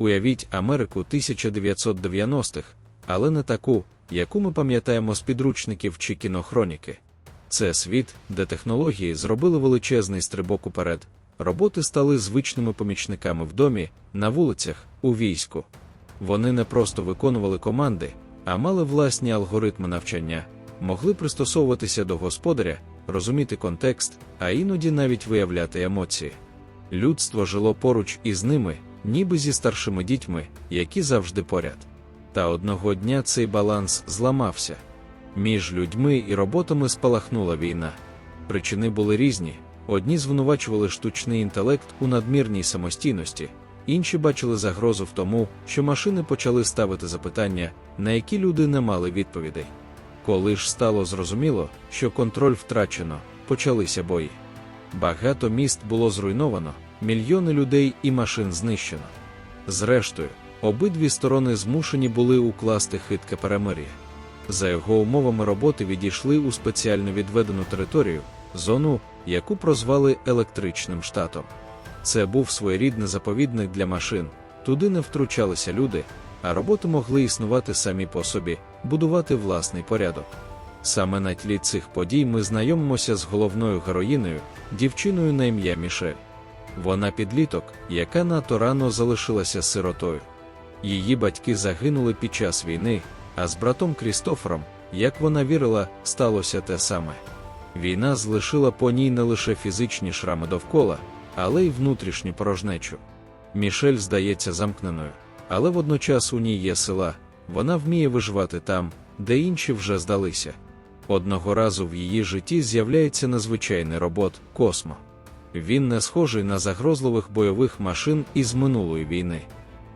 Уявіть Америку 1990-х, але не таку, яку ми пам'ятаємо з підручників чи кінохроніки. Це світ, де технології зробили величезний стрибок уперед. Роботи стали звичними помічниками в домі, на вулицях, у війську. Вони не просто виконували команди, а мали власні алгоритми навчання, могли пристосовуватися до господаря, розуміти контекст, а іноді навіть виявляти емоції. Людство жило поруч із ними, ніби зі старшими дітьми, які завжди поряд. Та одного дня цей баланс зламався. Між людьми і роботами спалахнула війна. Причини були різні. Одні звинувачували штучний інтелект у надмірній самостійності, інші бачили загрозу в тому, що машини почали ставити запитання, на які люди не мали відповідей. Коли ж стало зрозуміло, що контроль втрачено, почалися бої. Багато міст було зруйновано, мільйони людей і машин знищено. Зрештою, обидві сторони змушені були укласти хитке перемир'я. За його умовами роботи відійшли у спеціально відведену територію, зону, яку прозвали електричним штатом. Це був своєрідний заповідник для машин, туди не втручалися люди, а роботи могли існувати самі по собі, будувати власний порядок. Саме на тлі цих подій ми знайомимося з головною героїною, дівчиною на ім'я Мішель. Вона підліток, яка надто рано залишилася сиротою. Її батьки загинули під час війни, а з братом Крістофером, як вона вірила, сталося те саме. Війна залишила по ній не лише фізичні шрами довкола, але й внутрішню порожнечу. Мішель здається замкненою, але водночас у ній є сила, вона вміє виживати там, де інші вже здалися. Одного разу в її житті з'являється незвичайний робот Космо. Він не схожий на загрозливих бойових машин із минулої війни.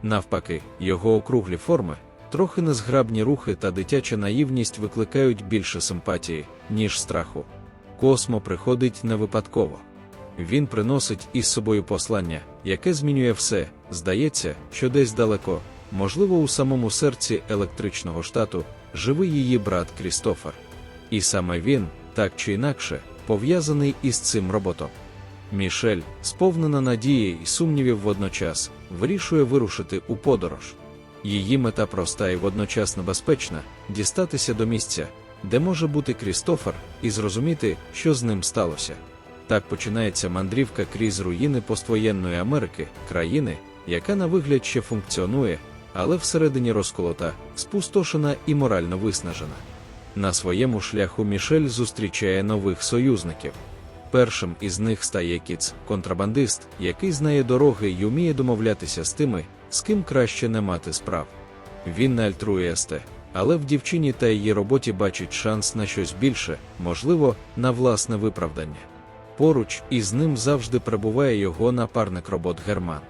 Навпаки, його округлі форми, трохи незграбні рухи та дитяча наївність викликають більше симпатії, ніж страху. Космо приходить не випадково. Він приносить із собою послання, яке змінює все, здається, що десь далеко, можливо, у самому серці електричного штату, живий її брат Крістофер. І саме він, так чи інакше, пов'язаний із цим роботом. Мішель, сповнена надії і сумнівів водночас, вирішує вирушити у подорож. Її мета проста і водночас небезпечна дістатися до місця, де може бути Крістофер, і зрозуміти, що з ним сталося. Так починається мандрівка крізь руїни поствоєнної Америки, країни, яка на вигляд ще функціонує, але всередині розколота, спустошена і морально виснажена. На своєму шляху Мішель зустрічає нових союзників. Першим із них стає Кіц, контрабандист, який знає дороги й уміє домовлятися з тими, з ким краще не мати справ. Він не альтруєсте, але в дівчині та її роботі бачить шанс на щось більше, можливо, на власне виправдання. Поруч із ним завжди перебуває його напарник робот Герман.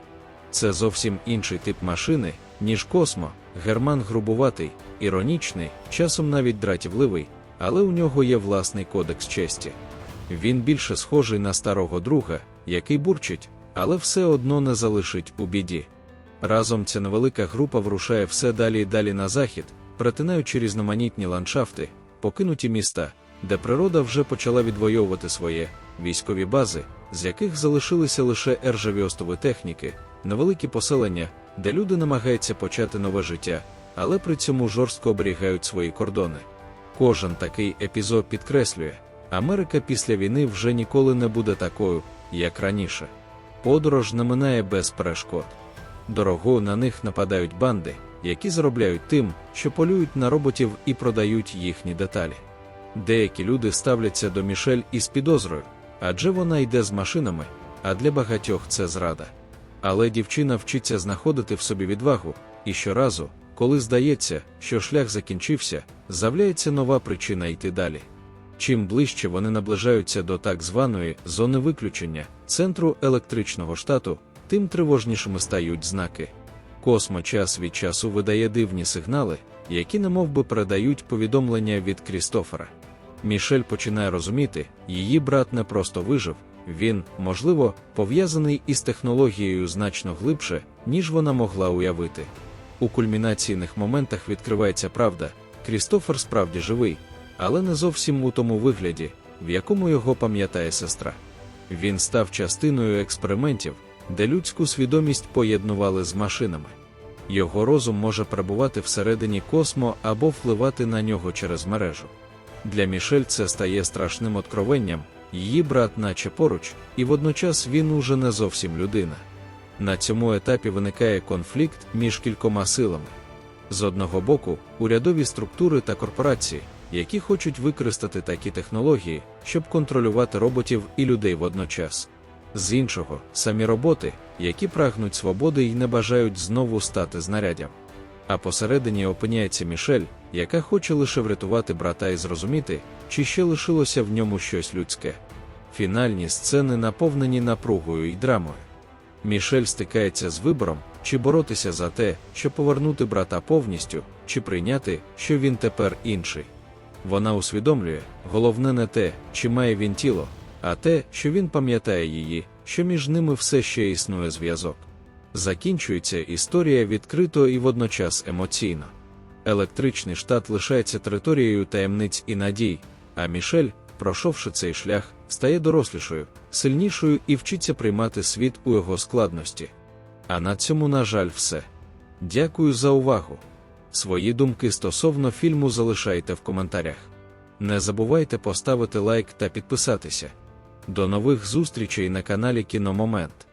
Це зовсім інший тип машини, ніж Космо. Герман грубуватий, іронічний, часом навіть дратівливий, але у нього є власний кодекс честі. Він більше схожий на старого друга, який бурчить, але все одно не залишить у біді. Разом ця невелика група врушає все далі і далі на захід, перетинаючи різноманітні ландшафти, покинуті міста, де природа вже почала відвоювати своє військові бази, з яких залишилися лише ержаві остови техніки, невеликі поселення, де люди намагаються почати нове життя, але при цьому жорстко оберігають свої кордони. Кожен такий епізод підкреслює, Америка після війни вже ніколи не буде такою, як раніше. Подорож не минає без перешкод. Дорогою на них нападають банди, які заробляють тим, що полюють на роботів і продають їхні деталі. Деякі люди ставляться до Мішель із підозрою, адже вона йде з машинами, а для багатьох це зрада. Але дівчина вчиться знаходити в собі відвагу, і щоразу, коли здається, що шлях закінчився, з'являється нова причина йти далі. Чим ближче вони наближаються до так званої зони виключення центру електричного штату, тим тривожнішими стають знаки. Космо час від часу видає дивні сигнали, які немов би передають повідомлення від Крістофера. Мішель починає розуміти, її брат не просто вижив, він, можливо, пов'язаний із технологією значно глибше, ніж вона могла уявити. У кульмінаційних моментах відкривається правда, Крістофер справді живий, але не зовсім у тому вигляді, в якому його пам'ятає сестра. Він став частиною експериментів, де людську свідомість поєднували з машинами. його розум може перебувати всередині космо або впливати на нього через мережу. Для Мішель це стає страшним откровенням, її брат наче поруч, і водночас він уже не зовсім людина. На цьому етапі виникає конфлікт між кількома силами. З одного боку, урядові структури та корпорації, які хочуть використати такі технології, щоб контролювати роботів і людей водночас. З іншого, самі роботи, які прагнуть свободи і не бажають знову стати знаряддям. А посередині опиняється Мішель, яка хоче лише врятувати брата і зрозуміти, чи ще лишилося в ньому щось людське. Фінальні сцени наповнені напругою і драмою. Мішель стикається з вибором, чи боротися за те, щоб повернути брата повністю, чи прийняти, що він тепер інший. Вона усвідомлює, головне не те, чи має він тіло, а те, що він пам'ятає її, що між ними все ще існує зв'язок. Закінчується історія відкрито і водночас емоційно. Електричний штат лишається територією таємниць і надій, а Мішель, пройшовши цей шлях, стає дорослішою, сильнішою і вчиться приймати світ у його складності. А на цьому, на жаль, все. Дякую за увагу. Свої думки стосовно фільму залишайте в коментарях. Не забувайте поставити лайк та підписатися. До нових зустрічей на каналі Кіномомент.